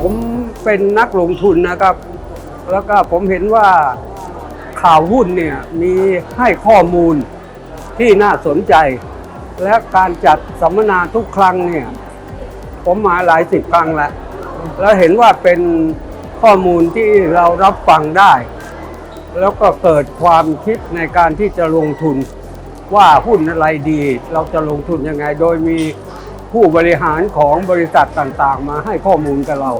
ผมเป็นนักลงทุนนะครับ แล้วก็ผมเห็นว่าข่าวหุ้นเนี่ยมีให้ข้อมูลที่น่าสนใจ และการจัดสัมมนาทุกครั้งเนี่ยผมมาหลายสิบครั้งแล้ว แล้วเห็นว่าเป็นข้อมูลที่เรารับฟังได้ แล้วก็เกิดความคิดในการที่จะลงทุนว่าหุ้นอะไรดี เราจะลงทุนยังไง โดยมี ผู้บริหารของบริษัทต่างๆ มาให้ข้อมูลกับเรา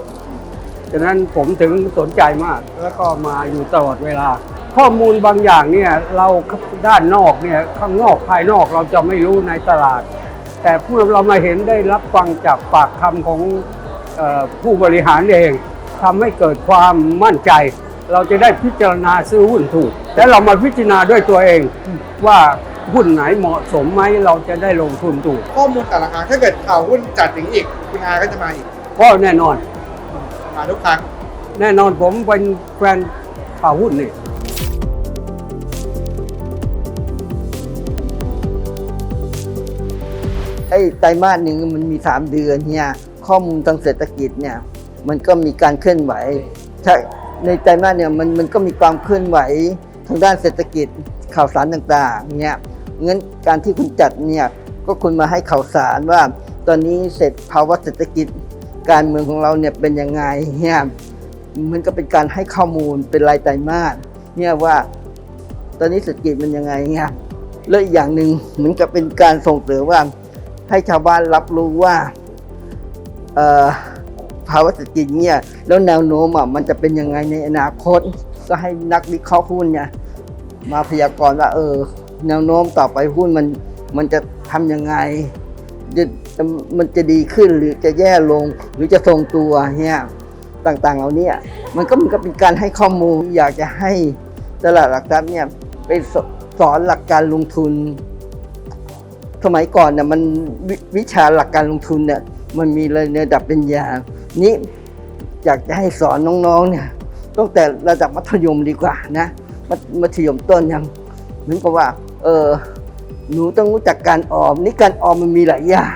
ฉะนั้นผมถึงสนใจมากแล้วก็มาอยู่ตลอดเวลา ข้อมูลบางอย่างเนี่ยเราด้านนอกเนี่ยข้างนอกภายนอกเราจะไม่รู้ในตลาด แต่เมื่อเรามาเห็นได้รับฟังจากปากคำของผู้บริหารเองทำให้เกิดความมั่นใจ เราจะได้พิจารณาซื้อหุ้นถูก และเรามาพิจารณาด้วยตัวเองว่า หุ้นไหนเหมาะสมไหมเราจะได้ลงทุนถูกข้อมูลแต่ละครั้งถ้าเกิดข่าวหุ้นจัดอย่างนี้อีก คุณอาก็จะมาอีกก็แน่นอน มาทุกครั้ง แน่นอนผมเป็นแฟนข่าวหุ้นนี่ไอ้ไตรมาสหนึ่งมันมี 3 เดือนเนี่ยข้อมูลทางเศรษฐกิจเนี่ยมันก็มีการเคลื่อนไหวถ้าในไตรมาสเนี่ยมันมันก็มีความเคลื่อนไหวทางด้านเศรษฐกิจข่าวสารต่างๆเนี่ย งั้นการที่คุณจัดเนี่ยก็คุณมาให้ข่าวสารว่า ตอนนี้เสร็จภาวะเศรษฐกิจการเมืองของเราเนี่ยเป็นยังไงเนี่ยมันก็เป็นการให้ข้อมูลเป็นรายไตรมาสเนี่ยว่า ตอนนี้เศรษฐกิจมันยังไงเนี่ยแล้วอีกอย่างหนึ่งเหมือนกับเป็นการส่งเสริมว่า ให้ชาวบ้านรับรู้ว่าภาวะเศรษฐกิจเนี่ยแล้วแนวโน้มอะมันจะเป็นยังไงในอนาคต ก็ให้นักวิเคราะห์หุ้นเนี่ยมาพยากรณ์ว่าเออ แนวโน้มต่อไปหุ้นมันมันจะทำยังไงจะมันจะดีขึ้นหรือจะแย่ลงหรือจะทรงตัวเนี่ยต่างๆเหล่านี้มันก็มันก็เป็นการให้ข้อมูลอยากจะให้ตลาดหลักทรัพย์เนี่ยไปสอนหลักการลงทุน สมัยก่อนเนี่ยมันววิชาหลักการลงทุนเนี่ยมันมีในระดับเปริญญานี้อยากจะให้สอนน้องๆเนี่ยตั้งแต่ระดับมัธยมดีกว่านะมัธยมต้นยังเหมือนกับว่า เออหนูต้องรู้จักการออม นี่การออมมันมีหลายอย่าง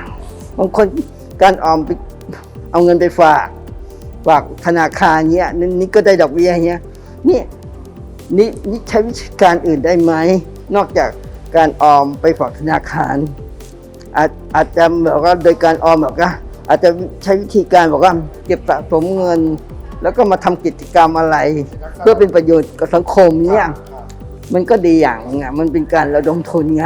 บางคนการออมไปเอาเงินไปฝากฝากธนาคารเนี้ยนี่นี่ก็ได้ดอกเบี้ยเนี้ยนี่นี่นี่ใช้วิธีการอื่นได้ไหมนอกจากการออมไปฝากธนาคารอาจอาจจะแบบว่าโดยการออมแบบว่าอาจจะใช้วิธีการบอกว่าเก็บสะสมเงิน แล้วก็มาทำกิจกรรมอะไร เพื่อเป็นประโยชน์กับสังคมเนี่ย มันก็ดีอย่างไงมันเป็นการระดมทุนไง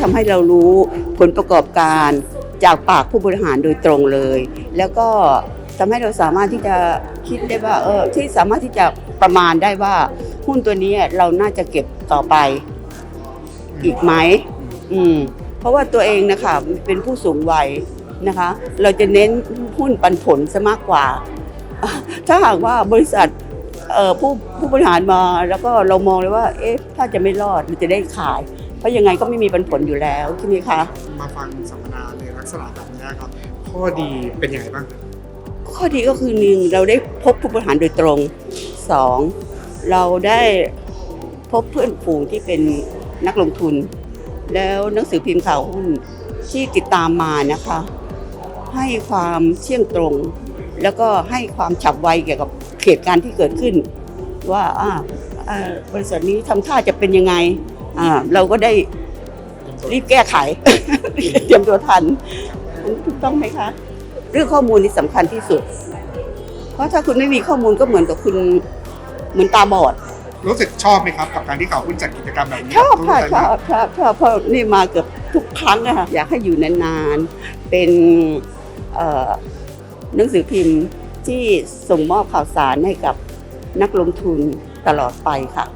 ทำให้เรารู้ผลประกอบการจากปากผู้บริหารโดยตรงเลย แล้วก็ทำให้เราสามารถที่จะคิดได้ว่าเออที่สามารถที่จะประมาณได้ว่าหุ้นตัวนี้เราน่าจะเก็บต่อไป อีกไหมอืมเพราะว่าตัวเองนะคะเป็นผู้สูงวัย นะคะ เราจะเน้นหุ้นปันผลซะมากกว่า ถ้าหากว่าบริษัทเอ่อผู้ผู้บริหารมาแล้วก็เรามองเลยว่า เอ๊ะถ้าจะไม่รอดมันจะได้ขาย เพราะยังไงก็ไม่มีปันผลอยู่แล้วใช่ไหมคะมาฟังสัมมนาในลักษณะแบบนี้ครับข้อดีเป็นยังไงบ้างครับข้อดีก็คือหนึ่งเราได้พบผู้บริหารโดยตรงสองเราได้พบเพื่อนฝูงที่เป็นนักลงทุน แล้วหนังสือพิมพ์ข่าวหุ้นที่ติดตามมานะคะ ให้ความเที่ยงตรง แล้วก็ให้ความฉับไวเกี่ยวกับเหตุการณ์ที่เกิดขึ้น ว่าอ่าอ่าบริษัทนี้ทำท่าจะเป็นยังไงอ่าเราก็ได้รีบแก้ไข เตรียมตัวทันถูกต้องไหมคะ เรื่องข้อมูลนี่สำคัญที่สุด เพราะถ้าคุณไม่มีข้อมูลก็เหมือนกับคุณเหมือนตาบอดรู้สึกชอบไหมครับกับการที่ข่าวหุ้นจัดกิจกรรมแบบนี้ชอบค่ะทุกชไตรมาอสบชอบชอบเพราะนี่มาเกือบทุกครั้งอะค่ะอยากให้อยู่นานๆ เป็นเอ่อ หนังสือพิมพ์ที่ส่งมอบข่าวสารให้กับนักลงทุนตลอดไปค่ะ